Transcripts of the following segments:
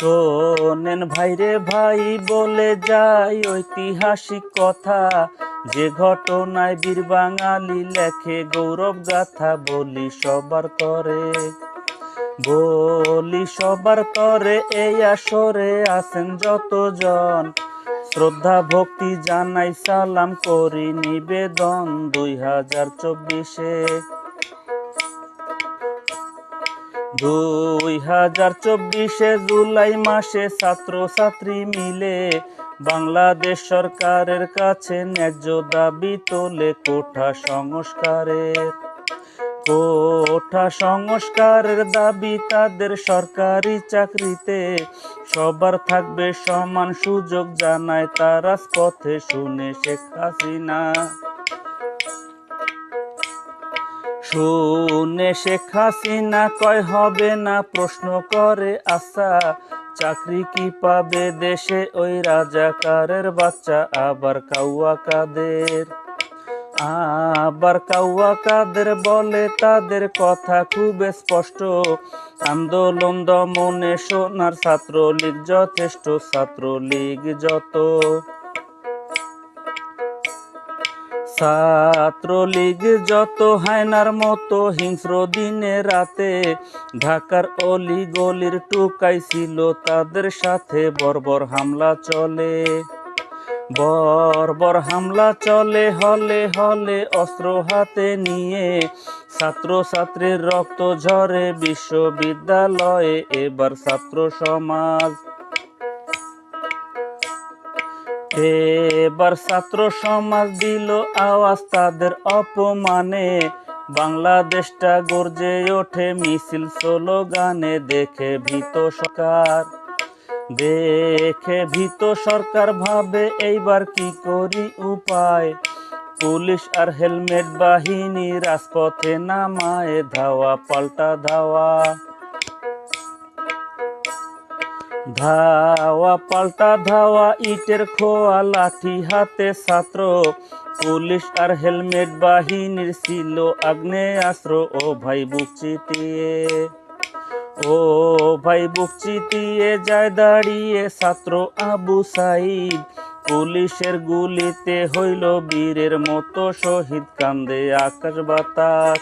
শোনেন ভাইরে ভাই, বলে যাই ঐতিহাসিক কথা। যে ঘটনায় বীর বাঙালি লেখে গৌরব গাথা, বলি সবার তরে, বলি সবার তরে, এই আসরে আছেন যতজন। শ্রদ্ধা, ভক্তি জানাই, সালাম করি নিবেদন দুই হাজার চব্বিশে। দুই হাজার চব্বিশে জুলাই মাসে ছাত্র ছাত্রী মিলে বাংলাদেশ সরকারের কাছে ন্যায্য দাবি তোলে কোঠা সংস্কারের। কোঠা সংস্কারের দাবি তাদের সরকারি চাকরিতে। সবার থাকবে সমান সুযোগ জানায় তারা পথে শুনে শেখ হাসিনা। শুনে শেখ হাসিনা কয়, হবে না প্রশ্ন করে আশা। চাকরি কি পাবে দেশে ওই রাজাকারের বাচ্চা? আবার কাউয়া কাদের? আবার কাউয়া কাদের বলে? তাদের কথা খুব স্পষ্ট। আন্দোলন দমনে সোনার ছাত্রলীগ যথেষ্ট, ছাত্রলীগ যত। ছাত্রলীগ যত হায়নার মতো হিংস্র দিনে রাতে ঢাকার অলি গলির টুকাই ছিল তাদের সাথে, বর্বর হামলা চলে। বর্বর হামলা চলে, হলে হলে অস্ত্র হাতে নিয়ে ছাত্র ছাত্রীর রক্ত ঝরে বিশ্ববিদ্যালয়ে। এবার ছাত্র সমাজ এবার ছাত্র সমাজ দিল আওয়াজ তাদের অপমানে। বাংলাদেশটা গর্জে ওঠে মিছিল স্লোগানে, দেখে ভীত সরকার। দেখে ভীত সরকার ভাবে এইবার কি করি উপায়। পুলিশ আর হেলমেট বাহিনী রাজপথে নামায়, ধাওয়া পাল্টা ধাওয়া। ধাওয়া পাল্টা ধাওয়া, ইটের খোয়া, লাঠি হাতে ছাত্র। পুলিশ আর হেলমেট বাহিনীর ছিল আগ্নেয়াস্ত্র ও ভাই বুক চিতিয়ে, ও ভাই বুক চিতিয়ে যায় দাঁড়িয়ে ছাত্র আবু সাইদ। পুলিশের গুলিতে হইল বীরের মতো শহীদ, কান্দে আকাশ বাতাস।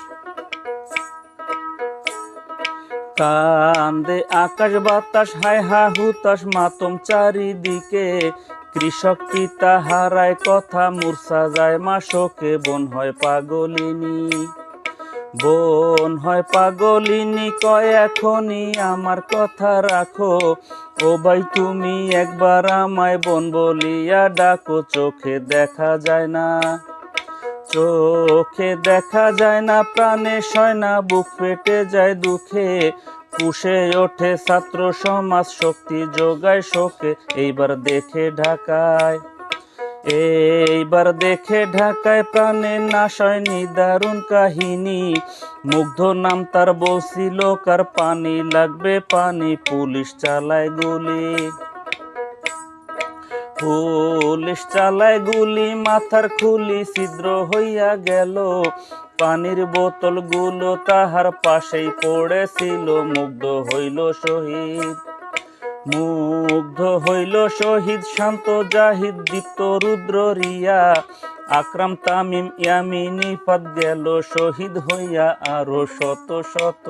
কান্দে আকাশ বাতাস, হায় হা হুতাস মাতম চারিদিকে। কৃষক পিতা হারায় কথা, মূর্ছা যায় মা শোকে বন হয় পাগলিনী, বোন হয় পাগলিনী, কয় এখনই আমার কথা রাখো। ও ভাই, তুমি একবার আমায় বোন বলিয়া ডাকো, চোখে দেখা যায় না। চোখে দেখা যায় না, প্রাণে সয় না, বুক ফেটে যায় দুঃখে। পুষে ওঠে ছাত্র সমাজ, শক্তি যোগায় শোকে। এইবার দেখে ঢাকায়, এইবার দেখে ঢাকায় প্রাণে নাশয় নিদারুণ কাহিনী। মুগ্ধ নাম তার বলছিল কার পানি লাগবে পানি। পুলিশ চালায় গুলি। পুলিশ চালায় গুলি, মাথার খুলি ছিদ্র হইয়া গেল। পানির বোতলগুলো তাহার পাশেই পড়েছিল, মুগ্ধ হইল শহীদ। মুগ্ধ হইল শহীদ, শান্ত জাহিদ, দীপ্ত রুদ্র রিয়া। আকরাম, তামিম, ইয়ামিনী পাদ গেল, শহীদ হইয়া আরও শত শত।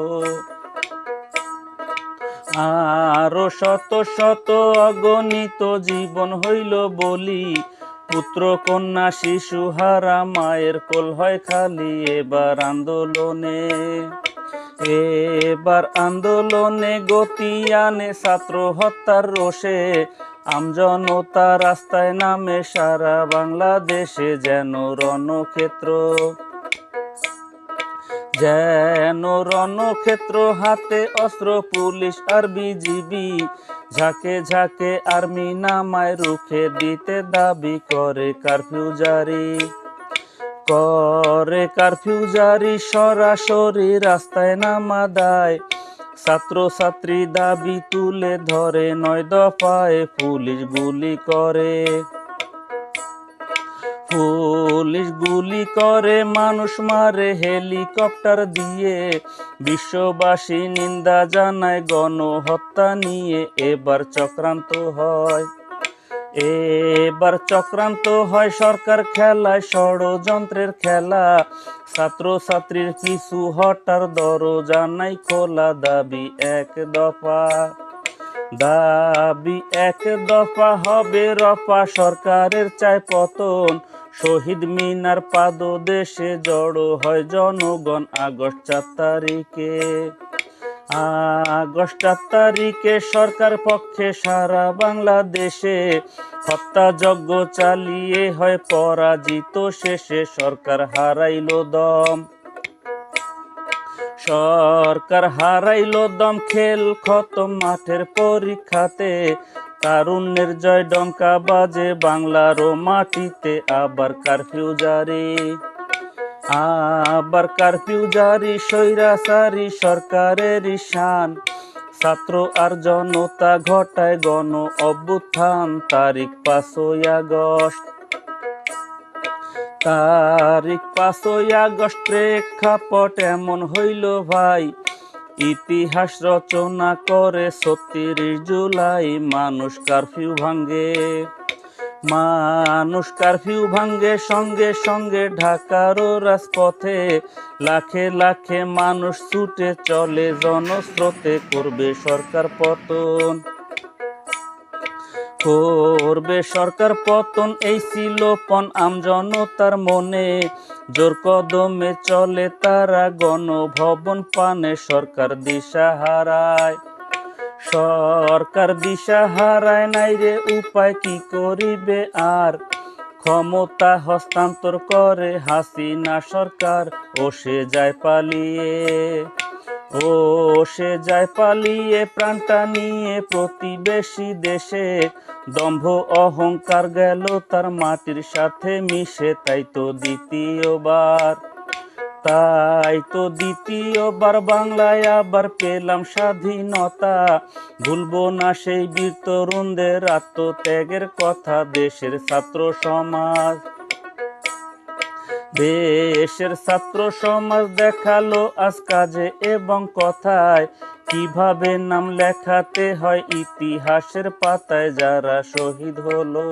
আরও শত শত অগণিত জীবন হইল বলি। পুত্র, কন্যা, শিশু, হারা, মায়ের কোল হয় খালি এবার আন্দোলনে। এবার আন্দোলনে গতি আনে ছাত্র হত্যার রোষে। আমজনতা রাস্তায় নামে সারা বাংলাদেশে যেন রণক্ষেত্র। যেন রণক্ষেত্র হাতে অস্ত্র, পুলিশ আর বিজিবি ঝাঁকে ঝাঁকে আর্মি নামায় রুখে দিতে দাবি করে কারফিউ জারি। করে কারফিউ জারি, সরাসরি রাস্তায় নামা দেয়। ছাত্র ছাত্রী দাবি তুলে ধরে, নয় দফায় পুলিশ গুলি করে। পুলিশ গুলি করে, মানুষ মারে, হেলিকপ্টার দিয়ে। বিশ্ববাসী নিন্দা জানায়, গণহত্যা নিয়ে এবার চক্রান্ত হয়। এবার চক্রান্ত হয় সরকার খেলায়, ষড়যন্ত্রের খেলা। ছাত্র ছাত্রীর পিছু হটার দরজা নাই, খোলা দাবি এক দফা। দাবি এক দফা হবে রফা সরকারের চায় পতন শহীদ মিনার পাদদেশে জড়ো হয় জনগণ আগস্ট চার তারিখে। আগস্ট চার তারিখে সরকার পক্ষে সারা বাংলাদেশে হত্যাযজ্ঞ চালিয়ে হয় পরাজিত শেষে সরকার হারাইল দম। সরকার হারাইল দম খেল খতম মাঠের পরীক্ষাতে। তারুণ্যের জয় ডঙ্কা বাজে বাংলার মাটিতে। আবার কারফিউ জারি, আবার কারফিউ জারি, স্বৈরাচারী সরকারের শান। ছাত্র আর জনতা ঘটায় গণ অভ্যুত্থান, তারিখ পাঁচই আগস্ট। তারিখ পাঁচই আগস্ট প্রেক্ষাপট এমন হইল ভাই। ইতিহাস রচনা করে ছত্রিশ জুলাই, মানুষ কারফিউ ভাঙ্গে মানুষ কারফিউ ভাঙ্গে সঙ্গে সঙ্গে ঢাকারও রাজপথে। লাখে লাখে মানুষ ছুটে চলে, জনস্রোতে করবে সরকার পতন। করবে সরকার পতন এই ছিল পন আমজনতার মনে। জোর কদমে চলে তারা গণভবন পানে, সরকার দিশা হারায়। সরকার দিশা হারায়, নাই রে উপায় কি করিবে আর? ক্ষমতা হস্তান্তর করে হাসিনা সরকার, ও সে যায় পালিয়ে, ও সে যায় পালিয়ে প্রাণটা নিয়ে প্রতিবেশী দেশে। দম্ভ অহংকার গেল তার মাটির সাথে মিশে, তাই তো দ্বিতীয়বার। তাই তো দ্বিতীয়বার বাংলায় আবার পেলাম স্বাধীনতা। ভুলবো না সেই বীর তরুণদের আত্মত্যাগের কথা, দেশের ছাত্র সমাজ। দেশের ছাত্র সমাজ দেখাল আজ কাজে এবং কথায়। কীভাবে নাম লেখাতে হয় ইতিহাসের পাতায়, যারা শহীদ হলো।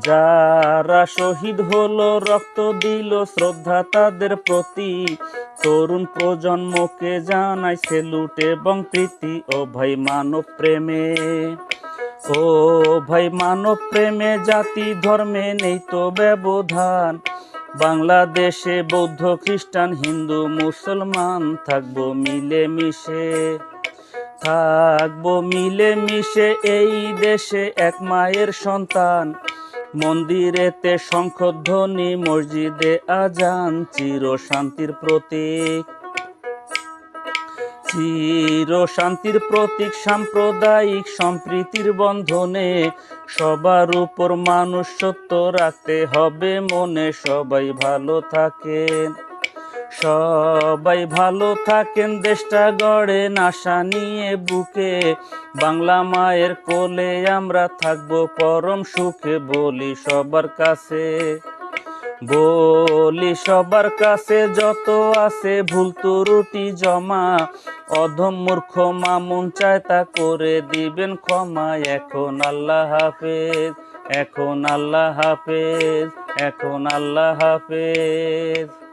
যারা শহীদ হলো, রক্ত দিল, শ্রদ্ধা তাদের প্রতি। তরুণ প্রজন্মকে জানাই সেলুট এবং প্রীতি। ও ভাই মানব প্রেমে, ও ভাই মানব প্রেমে জাতি ধর্মে নেই তো ব্যবধান। বাংলাদেশে বৌদ্ধ, খ্রিস্টান, হিন্দু, মুসলমান থাকব মিলে মিশে থাকব মিলে মিশে এই দেশে এক মায়ের সন্তান। মন্দিরেতে শঙ্খধ্বনি, মসজিদে আজান চির শান্তির প্রতীক। চির শান্তির প্রতীক, সাম্প্রদায়িক সম্প্রীতির বন্ধনে সবার উপর মানুষ সত্য রাখতে হবে, মনে সবাই ভালো থাকেন। সবাই ভালো থাকেন, দেশটা গড়ে আশা নিয়ে বুকে। বাংলা মায়ের কোলে আমরা থাকব, পরম সুখে বলি সবার কাছে। বলি সবার কাছে যত আছে, ভুল ত্রুটি জমা। অধম মূর্খ মামুন চায় তা করে দিবেন ক্ষমা। এখন আল্লাহ হাফেজ, এখন আল্লাহ হাফেজ, এখন আল্লাহ হাফেজ।